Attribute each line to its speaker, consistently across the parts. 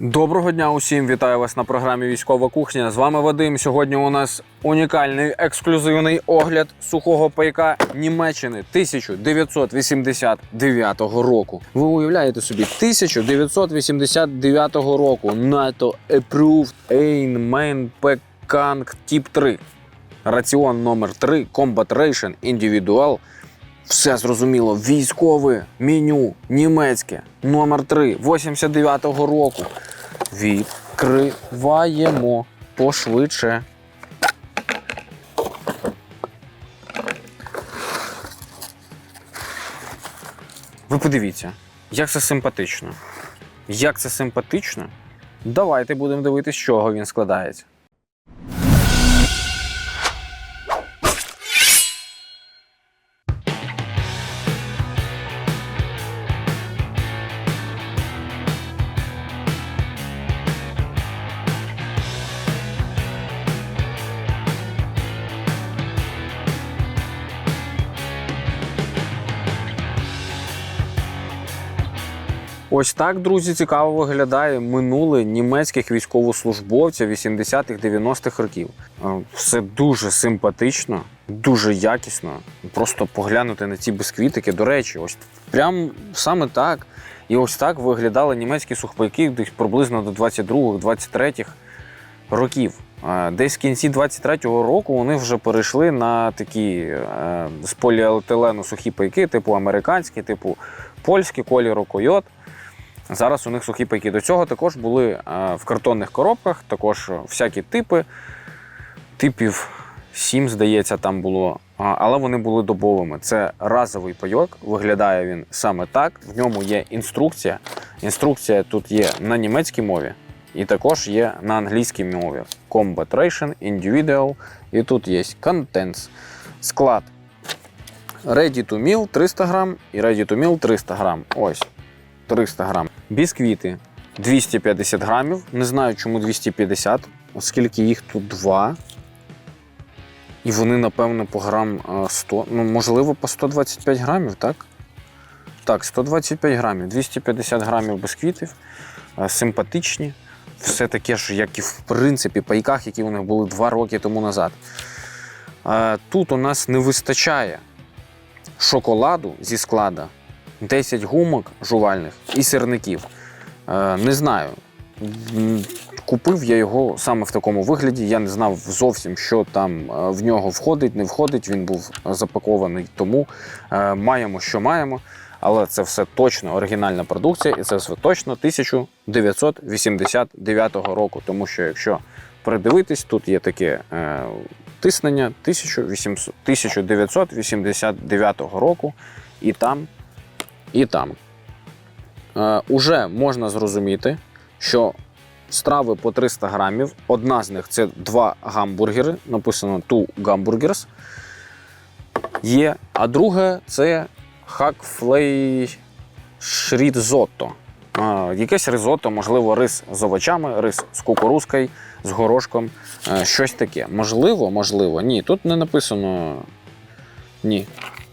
Speaker 1: Доброго дня усім! Вітаю вас на програмі Військова кухня. З вами Вадим. Сьогодні у нас унікальний ексклюзивний огляд сухого пайка Німеччини 1989 року. Ви уявляєте собі 1989 року НАТО Approved Ein Main Pekang Tip 3. Раціон номер 3 Combat Ration Individual. Все зрозуміло. Військове меню німецьке номер 3 89-го року. Відкриваємо пошвидше. Ви подивіться, як це симпатично. Як це симпатично. Давайте будемо дивитися, з чого він складається. Ось так, друзі, цікаво виглядає минуле німецьких військовослужбовців 80-х, 90-х років. Е, Все дуже симпатично, дуже якісно. Просто поглянути на ці бісквітики. До речі, ось прям саме так. І ось так виглядали німецькі сухпайки десь приблизно до 22-23 років. Е, Десь в кінці 23-го року вони вже перейшли на такі е, з поліетилену сухі пайки, типу американські, типу польські кольору койот. Зараз у них сухі пайки. До цього також були е, в картонних коробках, також всякі типи. Типів 7, здається, там було. Але вони були добовими. Це разовий пайок. Виглядає він саме так. В ньому є інструкція. Інструкція тут є на німецькій мові, і також є на англійській мові. Combat Ration, Individual. І тут є Contents. Склад Ready to Meal 300 грам і Ready to Meal 300 грам. Ось. 300 грам. Бісквіти 250 грамів. Не знаю, чому 250, оскільки їх тут два. І вони, напевно, по грам е, 100. Ну, можливо, по 125 грамів, так? Так, 125 грамів, 250 грамів бісквітів. е, Симпатичні. Все таке ж, як і в принципі пайках, які у них були два роки тому назад. Е, Тут у нас не вистачає шоколаду зі склада 10 гумок жувальних і сирників. Е, не знаю. Купив я його саме в такому вигляді. Я не знав зовсім, що там е, в нього входить, не входить. Він був запакований. Тому е, маємо, що маємо. Але це все точно оригінальна продукція, і це все точно 1989 року. Тому що якщо придивитись, тут є таке е, тиснення 1800 1989 року, і там і там. Е, уже можна зрозуміти, що страви по 300 грамів, одна з них це два гамбургери, написано two hamburgers, є, а друге це хакфлей шрізотто. Е, Якесь ризотто, можливо, рис з овочами, рис з кукурузкою, з горошком, е, щось таке. Можливо, можливо, ні. Тут не написано ні.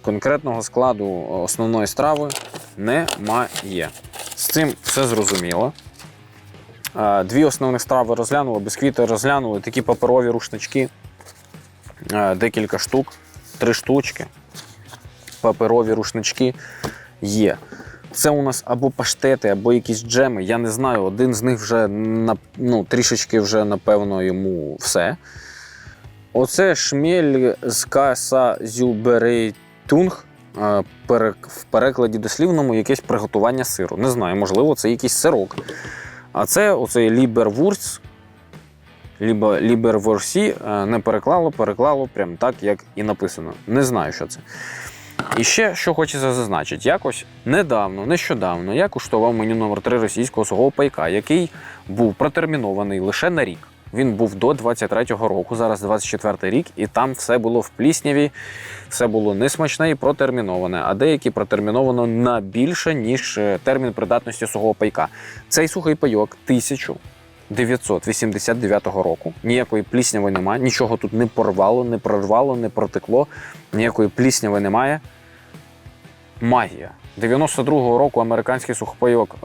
Speaker 1: Конкретного складу основної страви немає. З цим все зрозуміло. Е, Дві основних страви розглянули, бісквіти розглянули, такі паперові рушнички, е, декілька штук, три штучки. Паперові рушнички є. Це у нас або паштети, або якісь джеми. Я не знаю, один з них вже ну, трішечки вже, напевно, йому все. Оце шмель з каса зюберейтунг. Е, пере- В перекладі дослівному якесь приготування сиру. Не знаю, можливо, це якийсь сирок. А це оцей лібервурс, ліберворсі е, не переклало, переклало прям так, як і написано. Не знаю, що це. І ще що хочеться зазначити, якось недавно, нещодавно я куштував меню номер 3 російського сухого пайка, який був протермінований лише на рік. Він був до 23-го року, зараз 24-й рік, і там все було в плісняві, все було несмачне і протерміноване, а деякі протерміновано на більше, ніж е, термін придатності сухого пайка. Цей сухий пайок 1989 року. Ніякої плісняви немає, нічого тут не порвало, не прорвало, не протекло, ніякої плісняви немає. Магія. 92-го року американський сухопайок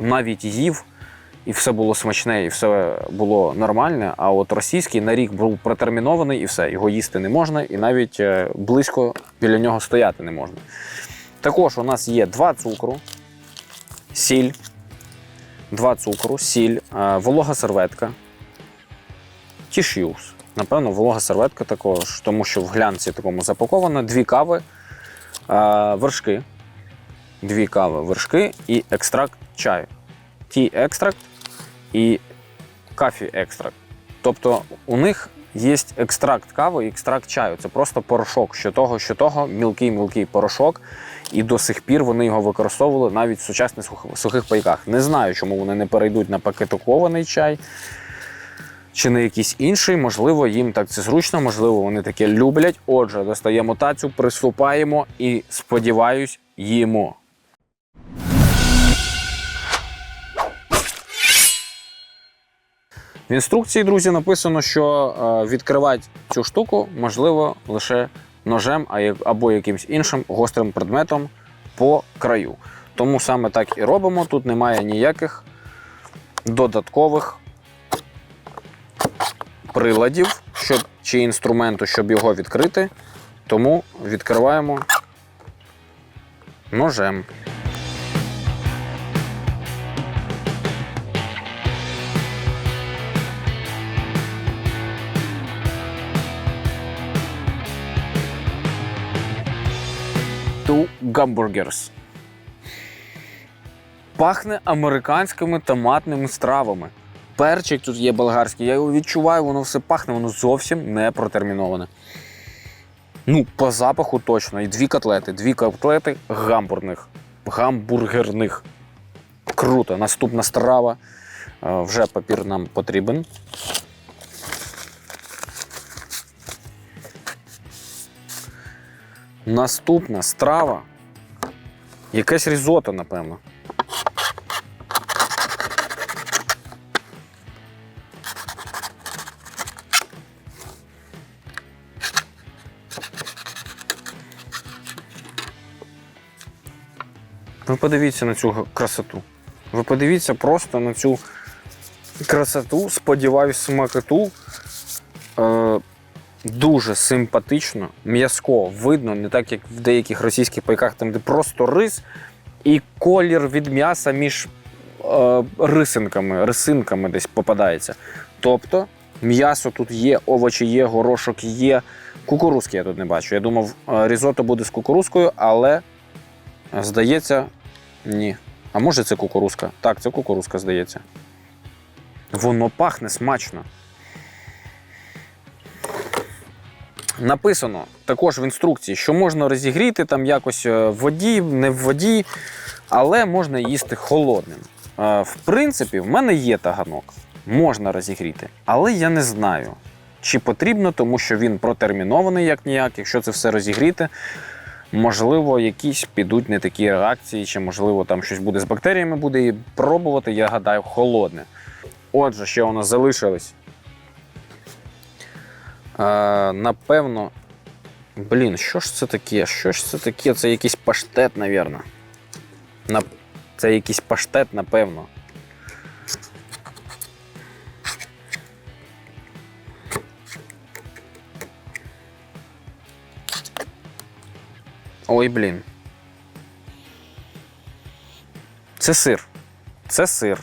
Speaker 1: навіть їв і все було смачне, і все було нормальне. А от російський на рік був протермінований і все, його їсти не можна, і навіть е, близько біля нього стояти не можна. Також у нас є два цукру, сіль, два цукру, сіль, е, волога серветка, тіш'юз. Напевно, волога серветка також, тому що в глянці такому запаковано, дві кави, е, вершки, дві кави, вершки і екстракт чаю. Ті екстракт і кафі екстракт. Тобто у них є екстракт кави і екстракт чаю. Це просто порошок. Що того, що того, мілкий-мілкий порошок. І до сих пір вони його використовували навіть в сучасних сухих пайках. Не знаю, чому вони не перейдуть на пакетокований чай чи на якийсь інший. Можливо, їм так це зручно, можливо, вони таке люблять. Отже, достаємо тацю, приступаємо і, сподіваюсь, їмо. В інструкції, друзі, написано, що е, відкривати цю штуку можливо лише ножем або якимсь іншим гострим предметом по краю. Тому саме так і робимо. Тут немає ніяких додаткових приладів щоб, чи інструменту, щоб його відкрити. Тому відкриваємо ножем. Two Hamburgers. Пахне американськими томатними стравами. Перчик тут є болгарський, я його відчуваю, воно все пахне, воно зовсім не протерміноване. Ну, по запаху точно. І дві котлети. Дві котлети гамбурних. Гамбургерних. Круто. Наступна страва. Е, Вже папір нам потрібен. Наступна страва. Якесь різото, напевно. Ви подивіться на цю красоту. Ви подивіться просто на цю красоту, сподіваюсь, смакоту. Дуже симпатично, м'язко видно, не так як в деяких російських пайках, там де просто рис і колір від м'яса між е, рисинками, рисинками десь попадається. Тобто м'ясо тут є, овочі є, горошок є. Кукурузки я тут не бачу. Я думав, е, різото буде з кукурузкою, але здається, ні. А може це кукурузка? Так, це кукурузка, здається. Воно пахне смачно. Написано також в інструкції, що можна розігріти там якось е, в воді, не в воді, але можна їсти холодним. Е, В принципі, в мене є таганок, можна розігріти, але я не знаю, чи потрібно, тому що він протермінований як ніяк. Якщо це все розігріти, можливо, якісь підуть не такі реакції, чи можливо там щось буде з бактеріями, буде і пробувати, я гадаю, холодне. Отже, що у нас залишилось? Напевно. Блін, що ж це таке? Що ж це таке? Це якийсь паштет, напевно. На... Це якийсь паштет, напевно. Ой, блін. Це сир. Це сир.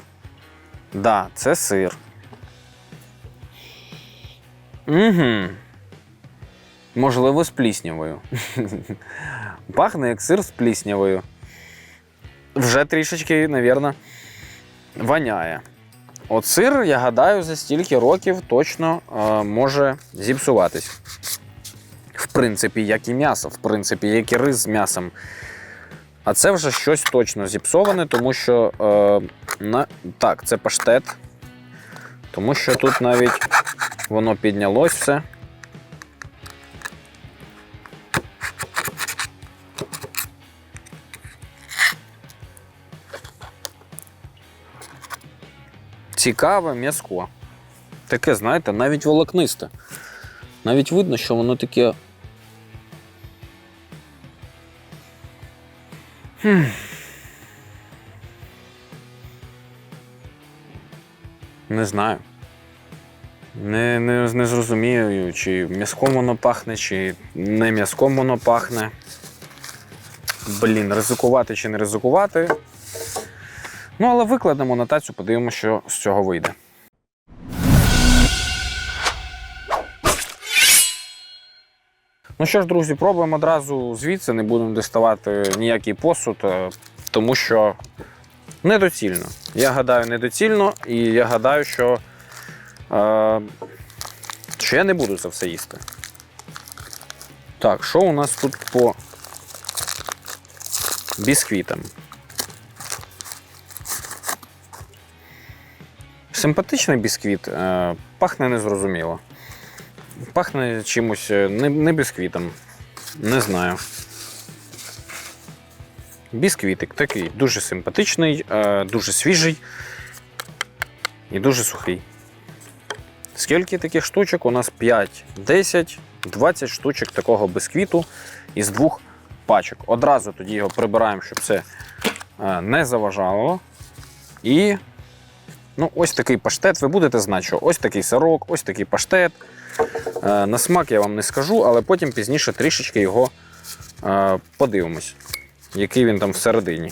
Speaker 1: Да, це сир. Угу. Можливо, з пліснявою. Пахне як сир з пліснявою. Вже трішечки, навірно, воняє. От сир, я гадаю, за стільки років точно е, може зіпсуватись. В принципі, як і м'ясо, в принципі, як і рис з м'ясом. А це вже щось точно зіпсоване, тому що е, на... так, це паштет. Тому що тут навіть воно піднялось все. Цікаве м'язко. Таке, знаєте, навіть волокнисте. Навіть видно, що воно таке. Хм. Не знаю. Не, не, не зрозумію, чи м'язком воно пахне, чи не м'язком воно пахне. Блін, ризикувати чи не ризикувати. Ну, але викладемо на тацю, подивимося, що з цього вийде. Ну що ж, друзі, пробуємо одразу звідси, не будемо діставати ніякий посуд, е, тому що недоцільно. Я гадаю, недоцільно, і я гадаю, що, що я не буду це все їсти. Так, що у нас тут по бісквітам? Симпатичний бісквіт, е, пахне незрозуміло. Пахне чимось е, не, не бісквітом. Не знаю. Бісквітик такий дуже симпатичний, е, дуже свіжий і дуже сухий. Скільки таких штучок? У нас 5, 10, 20 штучок такого бісквіту із двох пачок. Одразу тоді його прибираємо, щоб це е, не заважало. І ну, ось такий паштет. Ви будете знати, що ось такий сирок, ось такий паштет. Е, На смак я вам не скажу, але потім пізніше трішечки його е, подивимось, який він там всередині.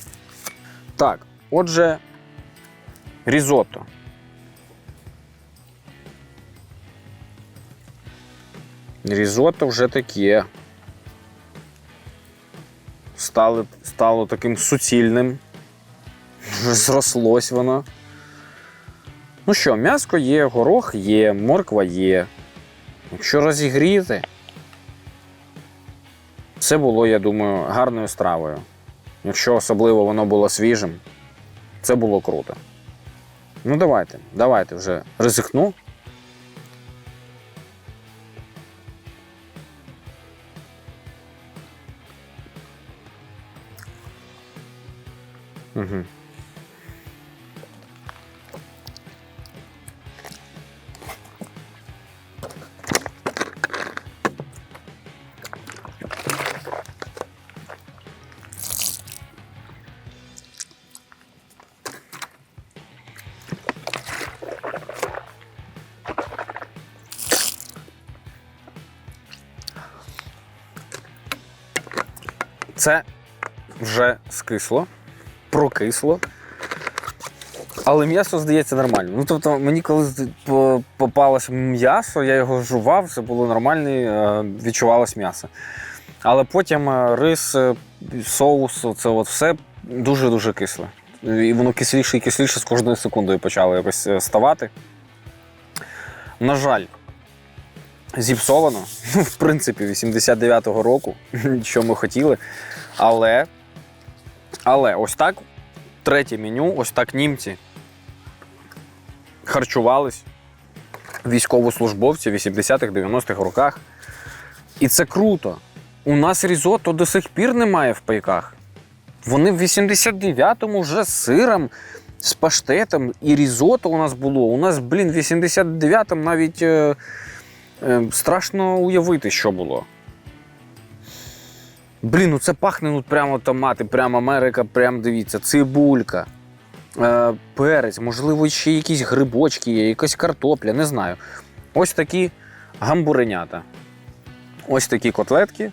Speaker 1: Так, отже, різотто. Різотто вже таке. Стало, стало таким суцільним. Вже зрослось воно. Ну що, м'яско є, горох є, морква є. Якщо розігріти, це було, я думаю, гарною стравою. Якщо особливо воно було свіжим, це було круто. Ну, давайте, давайте вже ризикну. Угу. Це вже скисло, прокисло. Але м'ясо здається нормально. Ну, тобто, мені коли з- по- попалось м'ясо, я його жував, це було нормально, е, відчувалось м'ясо. Але потім е, рис, е, соус, це от все дуже-дуже кисле. І воно кисліше і кисліше з кожною секундою почало якось ставати. На жаль, зіпсовано. В принципі, 89-го року, що ми хотіли. Але, але ось так, третє меню, ось так німці харчувались військовослужбовці в 80-х, 90-х роках. І це круто. У нас різотто до сих пір немає в пайках. Вони в 89-му вже з сиром, з паштетом і різото у нас було. У нас, блін, в 89-му навіть е, е, страшно уявити, що було. Блін, ну це пахне ну, прямо томати, прямо Америка, прям дивіться, цибулька, е, перець, можливо, ще якісь грибочки є, якась картопля, не знаю. Ось такі гамбуренята. Ось такі котлетки.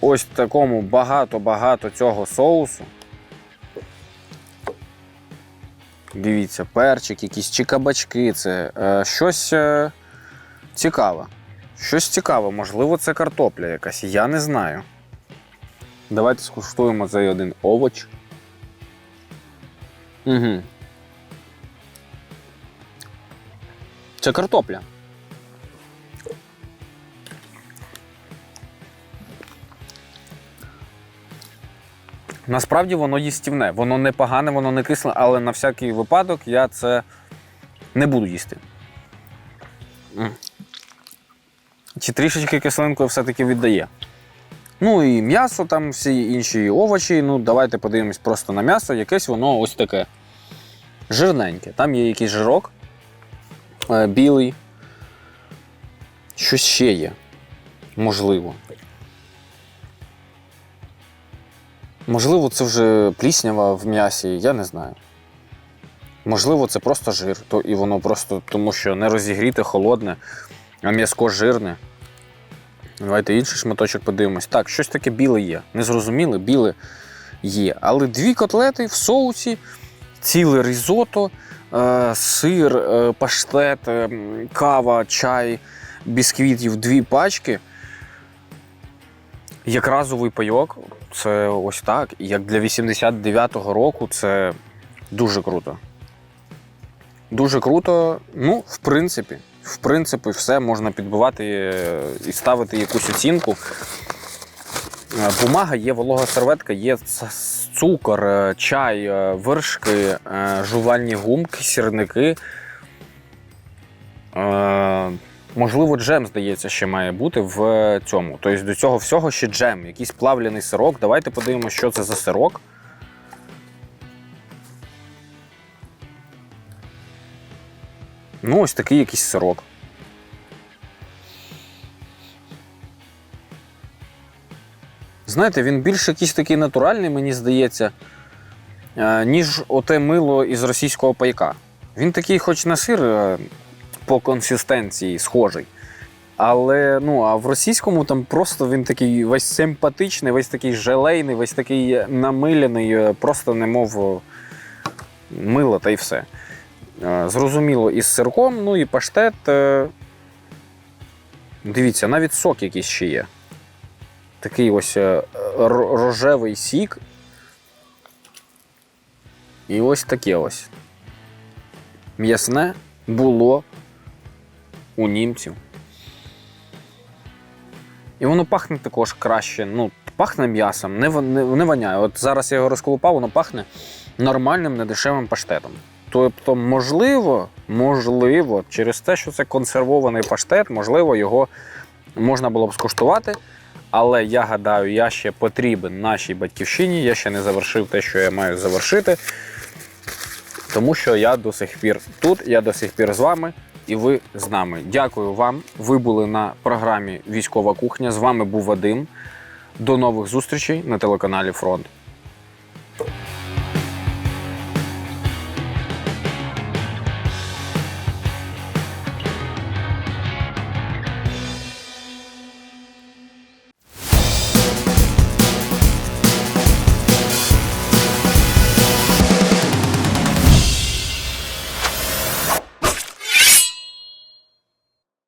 Speaker 1: Ось такому багато-багато цього соусу. Дивіться, перчик, якісь чи кабачки. Це е, щось е, цікаве. Щось цікаве, можливо, це картопля якась, я не знаю. Давайте скуштуємо цей один овоч. Угу. Це картопля. Насправді воно їстівне, воно не погане, воно не кисле, але на всякий випадок я це не буду їсти. Чи трішечки кислинкою все-таки віддає. Ну і м'ясо, там всі інші овочі. Ну, давайте подивимось просто на м'ясо, якесь воно ось таке. Жирненьке. Там є якийсь жирок е, білий. Щось ще є. Можливо. Можливо, це вже пліснява в м'ясі, я не знаю. Можливо, це просто жир, то і воно просто тому, що не розігріте, холодне, а м'язко жирне. Давайте інший шматочок подивимось. Так, щось таке біле є. Незрозуміле, біле є. Але дві котлети в соусі, ціле різото, е, сир, е, паштет, е, кава, чай, бісквітів, дві пачки. Як разовий пайок, це ось так. Як для 89-го року, це дуже круто. Дуже круто. Ну, в принципі, в принципі, все можна підбивати е, і ставити якусь оцінку. Е, Бумага є, волога серветка, є цукор, е, чай, вершки, жувальні гумки, сірники. Можливо, джем, здається, ще має бути в цьому. Тобто до цього всього ще джем, якийсь плавлений сирок. Давайте подивимося, що це за сирок. Ну, ось такий якийсь сирок. Знаєте, він більш якийсь такий натуральний, мені здається, е, ніж оте мило із російського пайка. Він такий, хоч на сир е, по консистенції схожий. Але ну, а в російському там просто він такий весь симпатичний, весь такий желейний, весь такий намилений, е, просто немов мило та й все. Е, Зрозуміло, із сирком, ну і паштет. е, Дивіться, навіть сок якийсь ще є. Такий ось е, рожевий сік. І ось таке ось. М'ясне було у німців. І воно пахне також краще. Ну, пахне м'ясом, не, не, не воняє. От зараз я його розколупав, воно пахне нормальним, недешевим паштетом. Тобто, можливо, можливо, через те, що це консервований паштет, можливо, його можна було б скуштувати. Але я гадаю, я ще потрібен нашій батьківщині. Я ще не завершив те, що я маю завершити. Тому що я до сих пір тут, я до сих пір з вами, і ви з нами. Дякую вам. Ви були на програмі Військова кухня. З вами був Вадим. До нових зустрічей на телеканалі Фронт.